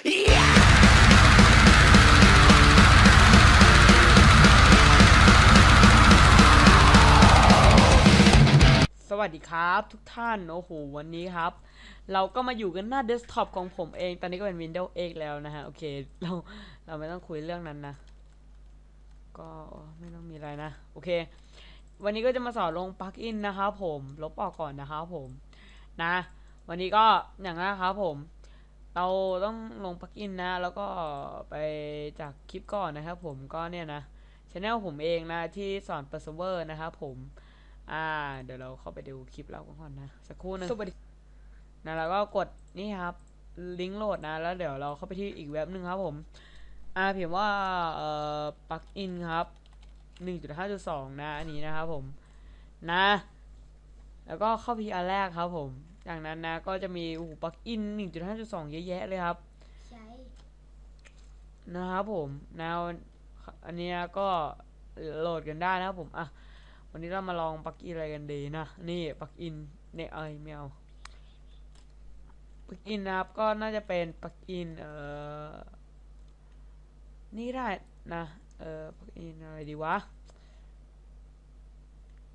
สวัสดีครับทุกท่าน โอ้โห วันนี้ครับ เราก็มาอยู่กันหน้าเดสก์ท็อปของผมเอง ตอนนี้ก็เป็น Windows 8 แล้วนะฮะ โอเค เราเราไม่ต้องคุยเรื่องนั้นนะ ก็ไม่ต้องมีอะไรนะ โอเค วันนี้ก็จะมาสอนลงปลั๊กอินนะครับผม ลบออกก่อนนะครับผม นะ วันนี้ก็อย่างนั้นครับผม เราต้องลงปลั๊กอินนะ แล้วก็ไปจากคลิปก่อนนะครับผมก็เนี่ยนะช anel ผมเองนะที่สอนเปิดเซิร์ฟเวอร์นะครับผม อ่า เดี๋ยวเราเข้าไปดูคลิปเราก่อนนะ สักครู่หนึงสวัสดีนะแล้วก็กดนี่ครับ ลิงก์โหลดนะ แล้วเดี๋ยวเราเข้าไปที่อีกเว็บหนึ่งครับผม อ่าพิมพ์ว่าเอ่อปลั๊กอินครับ1.5.2 นะ อันนี้นะครับผม นะ แล้วก็เข้าพีอันแรกครับผม จากนั้นนะก็จะมีโอ้โหปลั๊กอิน 1.5.2 เยอะแยะเลยครับ ใช้นะครับผมนวอันนี้ก็โหลดกันได้นะครับผมอะวันนี้เรามาลองปลั๊กอินอะไรกันดีนะ นี่ปลั๊กอินเนี่ยเอ้ยไม่เอาปลั๊กอินนะครับก็น่าจะเป็นปลั๊กอินเอ่อนี่ได้นะเอ่อปลั๊กอินอะไรดีวะ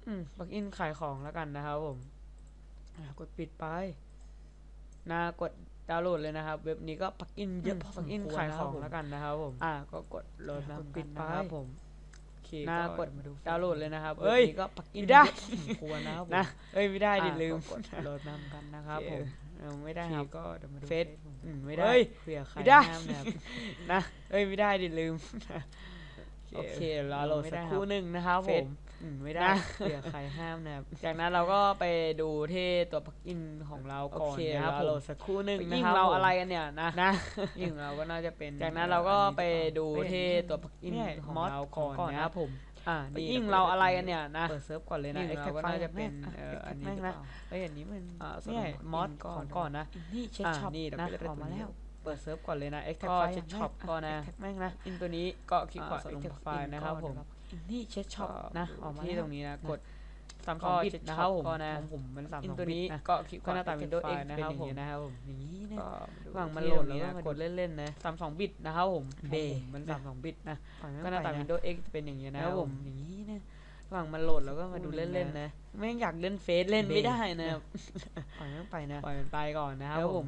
อืมปลั๊กอินขายของแล้วกันนะครับผม กดปิดไปนะกดดาวน์โหลดเลยนะครับ เว็บนี้ก็ปลั๊กอินเยอะพอสมควรขายของแล้วกันนะครับผมอ่าก็กดโหลดนะปิดไปครับผมโอเคนะกดดาวน์โหลดเลยนะครับเอ้ยก็ปลั๊กอินได้ควรนะครับนะเอ้ยไม่ได้ดิลืมกดโหลดนำกันนะครับผมไม่ได้ครับก็เฟซไม่ได้เผื่อใครห้ามนะครับนะเอ้ยไม่ได้ดิลืมโอเครอโหลดสักครู่หนึ่งนะครับผม ไม่ได้เผื่อใครห้ามนะครับ จากนั้นเราก็ไปดูที่ตัวปลั๊กอินของเราก่อนนะครับผมโหลดสักครู่หนึ่งนะครับเราอะไรกันเนี่ยนะนะยิ่งเราก็น่าจะเป็น จากนั้นเราก็ไปดูที่ตัวปลั๊กอินของเราก่อนนะครับผมอ่ายิ่งเราอะไรกันเนี่ยนะเปิดเซิร์ฟก่อนเลยนะยิ่งเราก็ก็น่าน่าจะจะเป็เป็นนเอ่เอ่อออัอันนนี้นี้หรือเปล่าเอ้ยอันนี้มันอ่าส่วนเนี่ยของมอสก่ขออนงก่อนนะนี่เช็คอ่าช็อปนี่เดี๋ยวนะก็จะได้ออกมาแล้วเปิดเซิร์ฟก่อนเลยนะ X ก็ก็เช็เช็คคช็ช็ออปปก่ก่ออนนนะนะแม่งนะอินตัวนี้ก็คลิกก่อนส่วน X ของไฟล์นะครับผม นี่เช็คช็อปนะออออกกมามาที่แล้วตรงนี้นะกดสามสก็องบิตเช็คนะช็คอรับผมปก่อนนะของผมมันสามอินสองตัวนี้บิตนะก็คลิกก็หน้าตา X Windows ไฟล์ X นะครับผมเป็นอย่างนี้นะครับผมอย่างนี้นะก็ระหว่างมันที่โหลดตรงแล้วนี้ก็นะกดเล่นๆนะสามสองบิตนะครับผมเบของผมมันสามสองบิตนะปล่อยไม่ก็หน้าตาไปนะ Windows X เป็นอย่างนี้นะคครัรับบผผมมอย่างนี้นะระหว่างมันโหลดแล้วก็มาดูเล่นๆนะไม่งอยากเล่นเฟซเล่นไม่ได้นะครับปล่อยไม่ไปนะปล่อยมันไปก่อนนะครับแล้วผผมม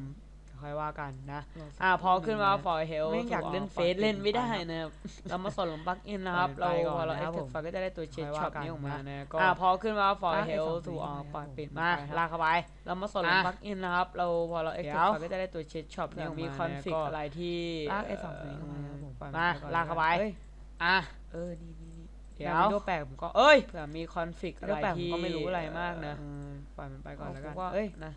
ค่อยว่ากันนะรสักอ่าพอครู่ขึ้นมาหงะฟอยเฮลแม่งอยากเล่นเฟซเล่นไม่ได้นะนะครับเรามาสอนลงปลั๊กอินนะครับปล่เราอยไปก่อนพอเรานะเอ็ครักบซ์ผมไฟก็จะได้ตัวเช็คค่อยว่าช็อปกันนี้ออกมานะอ่าพอขึ้นมาฟอยลากเฮไอ้ลสองถูกตัวออกนี้ปล่อยนะปิดมามาลากเข้าไปเรามาสอนลงอะปลั๊กอินนะครับเราพอเราเอ็กซ์เดี๋ยวไฟก็จะได้ตัวเช็คช็อปนี้ออกมีมาคอนฟิกก็อะไรที่ลากไอ้สองตัวนี้เเข้ามาครับผมปล่อยมาไปก่อนลากเข้าไปเอ้ยอะเออนี่นี่นี่เดี๋ยววิดีโอแปลกผมก็เอ้ยเผื่อมีคอนฟิกอะวิดีไรโอแปลกผมที่ก็ไม่รู้อะไรมากนะเออปล่อยมันไปก่อนแล้วกันผมว่าเอ้ยนะ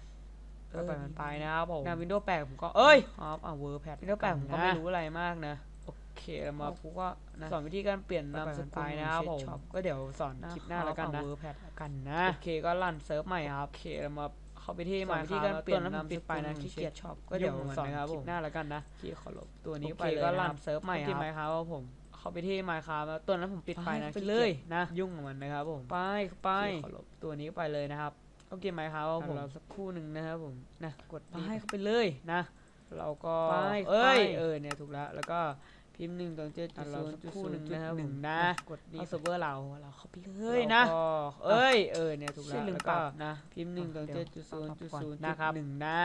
ก็ปล่อยมันไปนะครับผมงานวิดีโอแปลกผมก็เอ้ยครับอ่าเวอร์แพดวิดีโอแปลกผมก็ไม่รู้อะไรมากนะโอเคเรามากูก็นะสอนวิธีการเปลี่ยนนามสกุลนะครับผมเช็คช็อปก็เดี๋ยวสอนคลิปหน้าแล้วกันนะเวอร์แพดกันนะโอเคก็รันเซิร์ฟใหม่ครับโอเคเรามาเข้าไปที่สอนมาวิธีที่กาการรเปเปลี่ลี่ยยนนนามนามสสกุกุลลนะนะขี้ขี้เกีเกียยจจชชออบบก็ก็เดี๋เดี๋ยยววสสออนนนะนะคครัรับบผผมมหน้าแล้วกันนะขี้ขอลบตัวนี้ไปเลยนะครับไปที่ไมค์ครับผมเข้าไปที่มาครับตัวนั้นผมปิดไปนะไปขี้เลเกียยจนะ ยุ่งกับมันนะครับผมไปไปขอลบตัวนี้ไปเลยนะครับ โอเคไหมครับผมเราสักครู่หนึ่งนะครับผมนะกดไปให้เข้าไปเลยนะ เราก็ไปเอ้ยไปเออเนี่ยถูกแล้วแล้วก็พิมพ์หนึ่งตรงเจ็ดจุดเราศูนย์สักจุดครู่ศูนหนึ่งย์นะครับหนึ่งผมนะกดนี่เอาเซิร์ฟเวอร์เราเราเข้าไปเลเลยยนะนะเอ้ยเออเนี่ยถูกแล้ช่ววยลืมแล้วปก็รับนะพิมพ์หนึ่งตรงเดี๋เจ็ยดวจุดศูนย์จุดปรับก่อนศูนย์นะนะคครัรับบหนึ่งนะ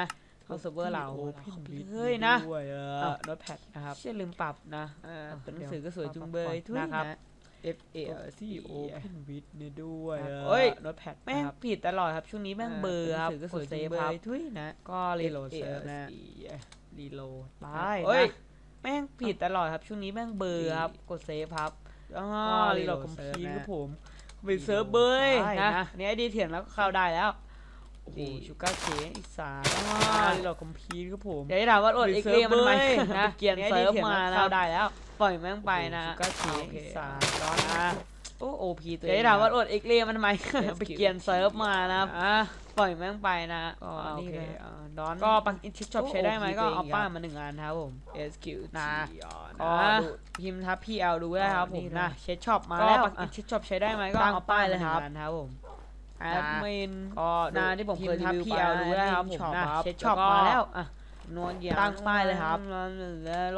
เข้าเซิร์ฟเวอร์เราโอ้เราพิมเข้าพ์ไปผิดเลยนะด้วยเอออะโน้ตแพดนะครับเชื่อลืมปรับนะอ่าอะตัวหนังเดี๋ยวสือก็สวยจุงเบยปรับก่อนนะครับนะ F A L C O Pen with เนี่ยด้วยครับเอ้ยโน้ตแพดแม่งผิดตลอดครับ ช่วงนี้แม่งเบอร์ครับหนังสือก็สวยกดเซฟจุงเบยครับทุยนะ ก็รีโหลดเซิร์ฟนะรีโหลดไปเอ้ยนะแม่งผิดตลอดครับ ช่วงนี้แม่งเบอร์ครับ กดเซฟครับอ๋อก็รีโหลด reload คอมพิว serve ครับนะผมไปเซิร์ฟเบอร์ได้นะนะเนี่ยไอดีเถียนแล้วก็เข้าได้แล้ว โอ้โหดีชูการ์เคอีกสามอ๋อรีโหลดคอมพิวครับผมเดี๋ยวจะถามว่าโหลดไปเอ็กเซิเรร์ฟมันไหมเบอร์นะเกียนนี่เซิร์ฟถียงมาแล้วนะเข้าได้แล้ว ปล่อยแม่งไปนะชูการ์เคโอเคสามร้อนนะโอ้โอพีตัวเดี๋ยวเองจะถามว่าโหลนะดเอ็กเรมันไหมไปเกียนเซิร์ฟมานะครับอะปล่อยแม่งไปนะก็อ่าโอนี่เคเลยอ่าดอนก็ปักอินชิปช็อปโใช้ได้ไหม OP ก็ตัวเอางป้าครับมาหนึ่งอันครับผม SQ นะก็นะดูพิมพ์ทับ PL ดูได้ครับผมนี่นะนะเช็ดช็อปมาก็แล้วปักอินชิปช็อปใช้ได้ไหมก็ตั้งเอาป้าป้ายยเลเลยยคครัรับบครับผม แอดมินก็นะที่ผมเคยรีวิวไปทับนะ PL ดูได้ครับผมช็อปนะครับเช็ดช็อปแล้วก็มาแล้วอะ นวลเกียตั้งป้ายเลยครับ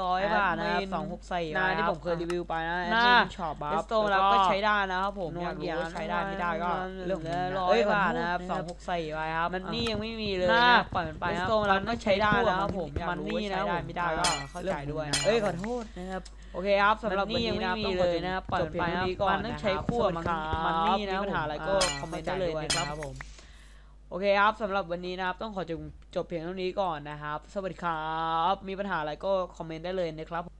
ร้อยบาทนะครับสองหกใส่นาที่ผมเคยรีวิวไปนะหน้าช็อปเอสโตแล้วก็ใช้ได้นะครับผมนวลยากเกีรู้ยร์ว่าใช้ได้ไม่ได้ก็เรื่องของมึงนะร้อยบาทนะครับสองหกใส่ไว้ครับมันนี่ยังไม่มีเลยนะปล่อยมันไปเอสนะโตแล้วก็ใช้ได้นะครับผมมันนี่นะได้ผมไม่ได้ก็เข้าใจด้วยเอ้ยขอโทษนะครับโอเคครับสำหรับนี่ยังไม่มีเลยนะครับปล่อยไปยงนะเท่ามันต้องใช้ครับคู่กับสวัสมันดีครับมันนี่นะมีปัญหาอะไรก็อ่าคอมเมนต์ได้เลยนะครับผม โอเคครับสำหรับวันนี้นะครับต้องขอจบจบเพียงเท่านี้ก่อนนะครับ สวัสดีครับ มีปัญหาอะไรก็คอมเมนต์ได้เลยนะครับ